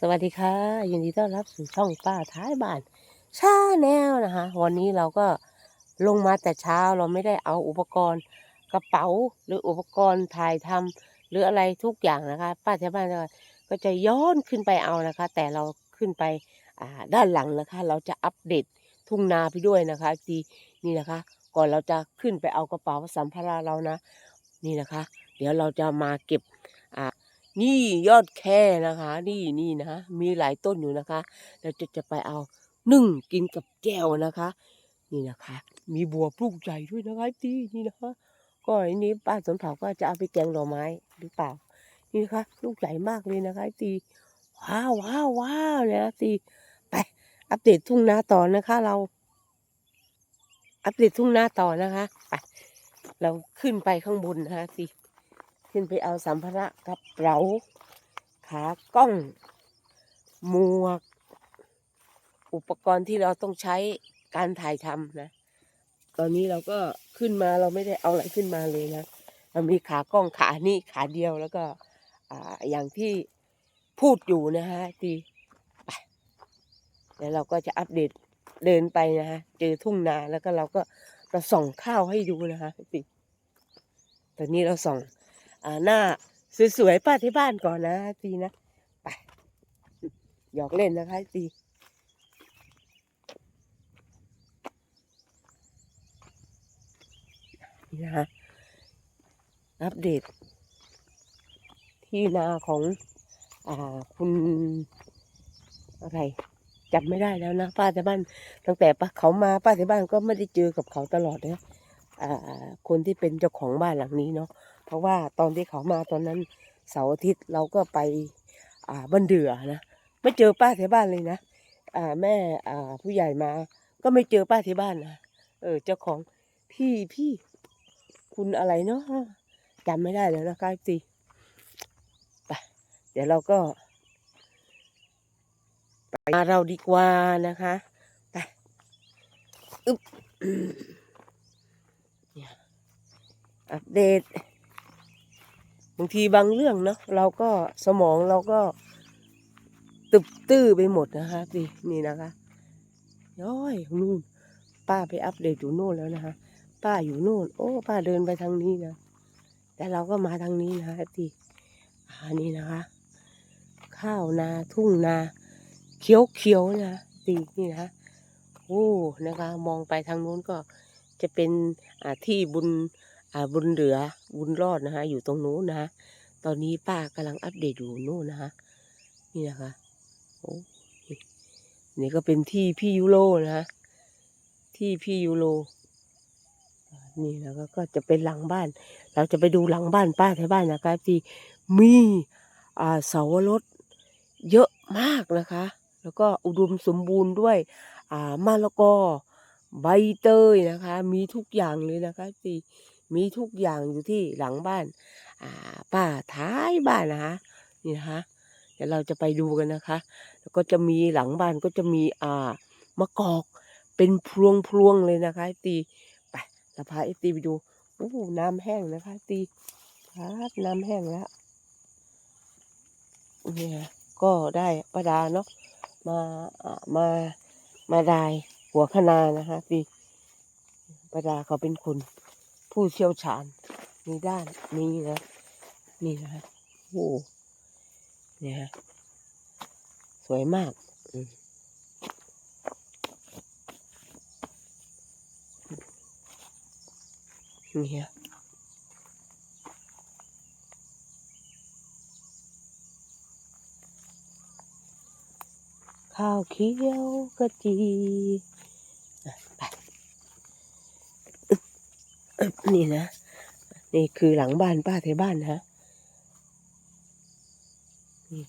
สวัสดีค่ะยินดีต้อนรับสู่ช่องป้าท้ายบ้านชาแนลนะคะ วันนี้เราก็ลงมาแต่เช้าเราไม่ได้เอาอุปกรณ์กระเป๋าหรืออุปกรณ์ถ่ายทำหรืออะไรทุกอย่างนะคะ ป้าท้ายบ้านก็จะย้อนขึ้นไปเอานะคะ แต่เราขึ้นไปด้านหลังนะคะ เราจะอัปเดตทุ่งนาไปด้วยนะคะทีนี่นะคะ ก่อนเราจะขึ้นไปเอากระเป๋าสัมภาระเรานะ นี่นะคะ เดี๋ยวเราจะมาเก็บ นี่ยอดแค่นะคะ นี่นี่นะ มีหลายต้นอยู่นะคะ เราจะจะไปเอานึ่งกินกับแจ่วนะคะ นี่นะคะ มีบัวปลูกใหญ่ด้วยนะคะทีนี่นะคะก็อันนี้ป้าสนเผาก็จะเอาไปแกงหน่อไม้หรือเปล่า นี่นะคะ ลูกใหญ่มากเลยนะคะทีว้าวว้าวว้าวเลยนะทีไป อัปเดตทุ่งนาต่อนะคะ เรา อัปเดตทุ่งนาต่อนะคะไปเราขึ้นไปข้างบนนะคะที ขึ้นไปเอาสัมภาระกระเป๋าขากล้องหมวก อุปกรณ์ที่เราต้องใช้การถ่ายทำนะ ตอนนี้เราก็ขึ้นมาเราไม่ได้เอาอะไรขึ้นมาเลยนะเรามีขากล้องขานี่ขาเดียวแล้วก็อ่าอย่างที่พูดอยู่นะฮะทีไปเดี๋ยวเราก็จะอัปเดตเดินไปนะฮะเจอทุ่งนาแล้วก็เราก็เราส่องข้าวให้ดูนะคะทีตอนนี้เราส่อง หน้าสวยๆป้าที่บ้านก่อนนะตีนะไปหยอกเล่นนะคะตีนี่นะคะอัปเดต ที่นาของอ่าคุณอะไรจำไม่ได้แล้วนะป้าที่บ้านตั้งแต่ป้าเขามาป้าที่บ้านก็ไม่ได้เจอกับเขาตลอดนะอ่าคนที่เป็นเจ้าของบ้านหลังนี้เนาะ เพราะว่าตอนที่เขามาตอนนั้นเสาร์อาทิตย์เราก็ไปอ่าบันเดือนะไม่เจอป้าที่บ้านเลยนะอ่าแม่อ่าผู้ใหญ่มา ก็ไม่เจอป้าที่บ้านนะเออเจ้าของพี่พี่คุณอะไรเนาะจำไม่ได้แล้วนะคะสิไปเดี๋ยวเราก็ไปมาเราดีกว่านะคะไปอึ๊บอัปเดต บางทีบางเรื่องเนาะเราก็สมองเราก็ตึบตื้อไปหมดนะคะสินี่นะคะย้อยนู่นป้าไปอัปเดตอยู่โน่นแล้วนะคะ ป้าอยู่โน่น โอ้ ป้าเดินไปทางนี้นะ แต่เราก็มาทางนี้นะคะสิอันนี้นะคะ ข้าวนาทุ่งนาเขียวเขียวนะสินี่นะคะโอ้นะคะ มองไปทางนู้นก็จะเป็นอ่าที่บุญ บุญเหลือบุญรอดนะคะอยู่ตรงนู้นนะตอนนี้ป้ากำลังอัปเดตอยู่นู่นนะคะนี่นะคะโอ้นี่ก็เป็นที่พี่ยูโรนะคะที่พี่ยูโรนี่แล้วก็ก็จะเป็นหลังบ้าน เราจะไปดูหลังบ้านป้าแถวบ้านนะคะที่มีอ่าเสาวรสเยอะมากนะคะ แล้วก็อุดมสมบูรณ์ด้วยอ่ามะละกอใบเตยนะคะ มีทุกอย่างเลยนะคะที่ มีทุกอย่างอยู่ที่หลังบ้าน อ่าป้าท้ายบ้านนะคะนี่นะคะเดี๋ยวเราจะไปดูกันนะคะ แล้วก็จะมีหลังบ้านก็จะมีอ่ามะกอกเป็นพวงพวงๆเลยนะคะตีไปเราพาไอตีไปดูโอ้โหน้ำแห้งนะคะ ตีครับน้ำแห้งแล้วเนี่ยก็ได้ประดาเนาะมาอ่ามามาได้หัวคะนานะคะตีประดาเขาเป็นคน ผู้เชี่ยวชาญในด้านนี้นะ นี่นะโอ้เนี่ยฮะสวยมากนี่ฮะข้าวเขียวกะจีอะไปอึ๊บอึ๊บ นี่นะ นี่คือหลังบ้านป้าเทบ้านนะฮะนี่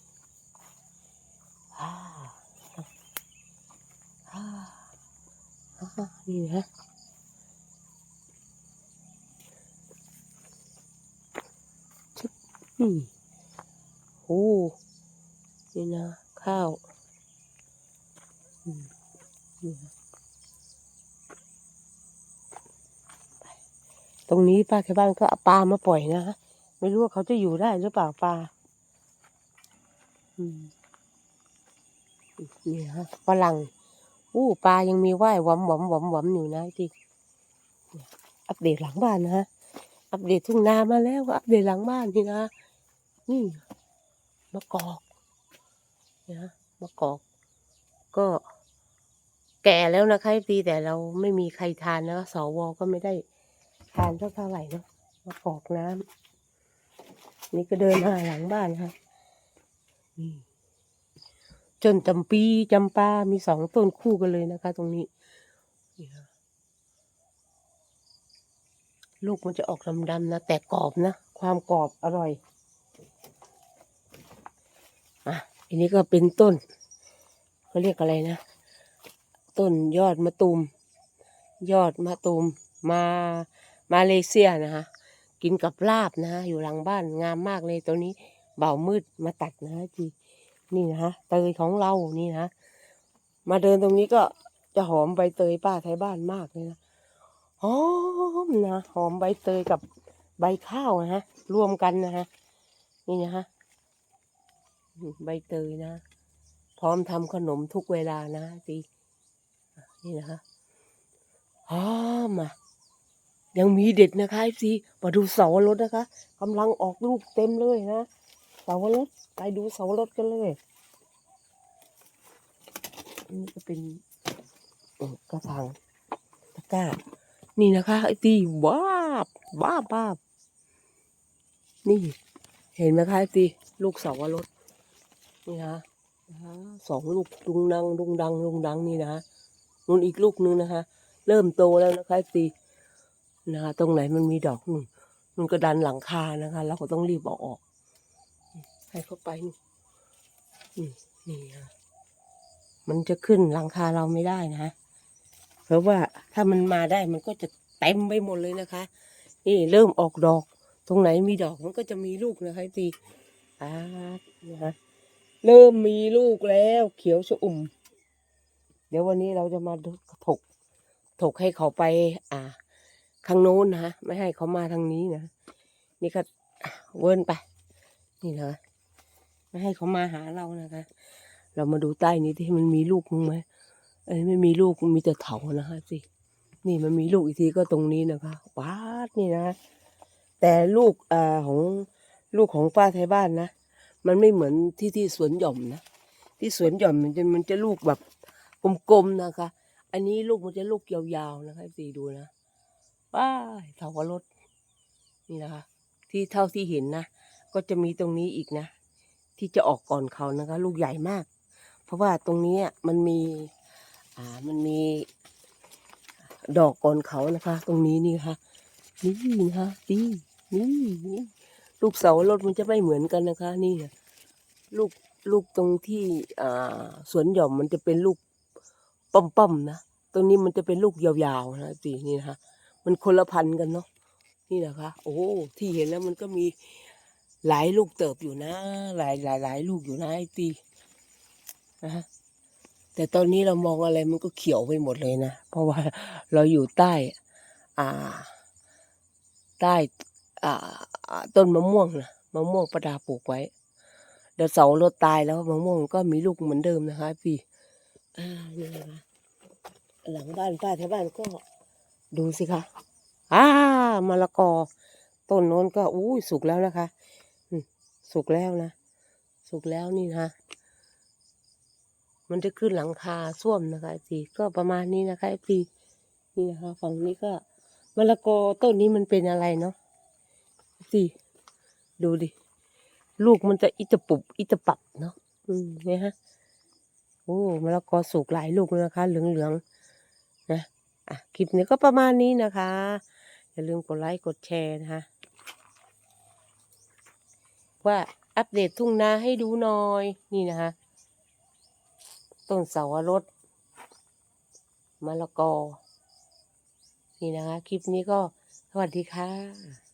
นี่นะชึบนี่โอ้นี่นะ ข้าวอืมนี่นะ ตรงนี้ป้าเทบ้านก็เอาปลามาปล่อยนะฮะไม่รู้ว่าเขาจะอยู่ได้หรือเปล่าปลาอืมนี่ฮะฝรั่งอู้ปลายังมีว่ายหวอมหวอมหวอมหวอมอยู่นะทีอัปเดตหลังบ้านนะฮะอัปเดตทุ่งนามาแล้วอัปเดตหลังบ้านนี่นะนี่มะกอกนะมะกอก ก็แก่แล้วนะคะตีแต่เราไม่มีใครทานนะสวก็ไม่ได้ ทานเท่าไหร่เนอะมะกอกน้ำนี่ก็เดินมาหลังบ้านค่ะนี่จนจำปีจำปามีสองต้นคู่กันเลยนะคะ ตรงนี้ลูกมันจะออกดำๆนะ แต่กรอบนะ ความกรอบอร่อยอะอันนี้ก็เป็นต้นเขาเรียกอะไรนะ ต้นยอดมะตูม ยอดมะตูมมา มาเลเซียนะคะกินกับลาบนะฮะอยู่หลังบ้านงามมากเลยตัวนี้เบามืดมาตัดนะฮะจีนี่นะฮะเตยของเรานี่นะมาเดินตรงนี้ก็จะหอมใบเตยป้าไทยบ้านมากเลยนะหอมนะหอมใบเตยกับใบข้าวนะฮะรวมกันนะฮะนี่นะฮะใบเตยนะ พร้อมทำขนมทุกเวลานะจีนี่นะคะหอมอะ ยังมีเด็ดนะคะซีมาดูเสาวรสนะคะกำลังออกลูกเต็มเลยนะเสาวรสไปดูเสาวรสกันเลยอันนี่ก็เป็นกระถางตะกร้า นี่นะคะไอตีว้าบว้าบ้านี่ เห็นไหมคะไอตีลูกเสาวรสนี่นะสองลูกดุงดังดุงดังดุงดังนี่นะนู่นอีกลูกนึงนะคะ เริ่มโตแล้วนะคะไอตี นะคะตรงไหนมันมีดอกนู่นมันก็ดันหลังคานะคะ เราก็ต้องรีบเอาออก ให้เข้าไปนี่นี่นี่ฮะมันจะขึ้นหลังคาเราไม่ได้นะ เพราะว่าถ้ามันมาได้มันก็จะเต็มไปหมดเลยนะคะ นี่เริ่มออกดอก ตรงไหนมีดอกมันก็จะมีลูกนะคะตีอ่านะคะเริ่มมีลูกแล้วเขียวชอุ่ม เดี๋ยววันนี้เราจะมาถกถกให้เขาไป อ่า ข้างโน้นนะไม่ให้เขามาทางนี้นะนี่ก็เวินไป นี่นะไม่ให้เขามาหาเรานะคะ เรามาดูใต้นี้ที่มันมีลูกมั้งไหมเอ้ยไม่มีลูกมีแต่เถานะคะสินี่มันมีลูกอีกทีก็ตรงนี้นะคะว้าดนี่นะ แต่ลูกอ่าของลูกของป้าไทยบ้านนะมันไม่เหมือนที่ที่สวนหย่อมนะที่สวนหย่อมมันจะมันจะลูกแบบกลมๆนะคะ อันนี้ลูกมันจะลูกยาวๆนะคะสีดูนะ ว้าเถาวรถนี่นะคะ ที่เท่าที่เห็นนะ ก็จะมีตรงนี้อีกนะ ที่จะออกก่อนเขานะคะ ลูกใหญ่มาก เพราะว่าตรงนี้มันมี อ่ามันมี ดอกก่อนเขานะคะ ตรงนี้นี่ค่ะนี่นะคะนี่นี่นี่ลูกเสารถมันจะไม่เหมือนกันนะคะ นี่ลูกลูกตรงที่อ่าสวนหย่อมมันจะเป็นลูกป้อมๆนะตรงนี้มันจะเป็นลูกยาวๆนะสีนี่นะคะ มันคนละพันกันเนาะนี่นะคะ โอ้ที่เห็นแล้วมันก็มีหลายลูกเติบอยู่นะ หลายหลายหลายลูกอยู่นะไอตีนะฮะแต่ตอนนี้เรามองอะไรมันก็เขียวไปหมดเลยนะ เพราะว่าเราอยู่ใต้ อ่า ใต้อ่าต้นมะม่วงนะมะม่วงประดาปลูกไว้เดี๋ยวเสารถตายแล้วมะม่วงก็มีลูกเหมือนเดิมนะคะ พี่อ่านี่นะคะหลังบ้านป้าแถวบ้านก็ ดูสิคะอ่ามะละกอ ต้นโน้นก็อู้ยสุกแล้วนะคะสุกแล้วนะ สุกแล้วนี่นะ มันจะขึ้นหลังคาส้วมนะคะสีก็ประมาณนี้นะคะสีนี่นะคะฝั่งนี้ก็มะละกอต้นนี้มันเป็นอะไรเนาะสีดูดิ ลูกมันจะอิตะปุบอิตะปับเนาะอืมเนี่ยฮะโอ้มะละกอสุกหลายลูกเลยนะคะ เหลืองๆนะ อะคลิปนี้ก็ประมาณนี้นะคะ อย่าลืมกดไลค์กดแชร์นะคะ ว่าอัปเดตทุ่งนาให้ดูหน่อยนี่นะคะต้นเสาวรสมะละกอ นี่นะคะ คลิปนี้ก็สวัสดีค่ะ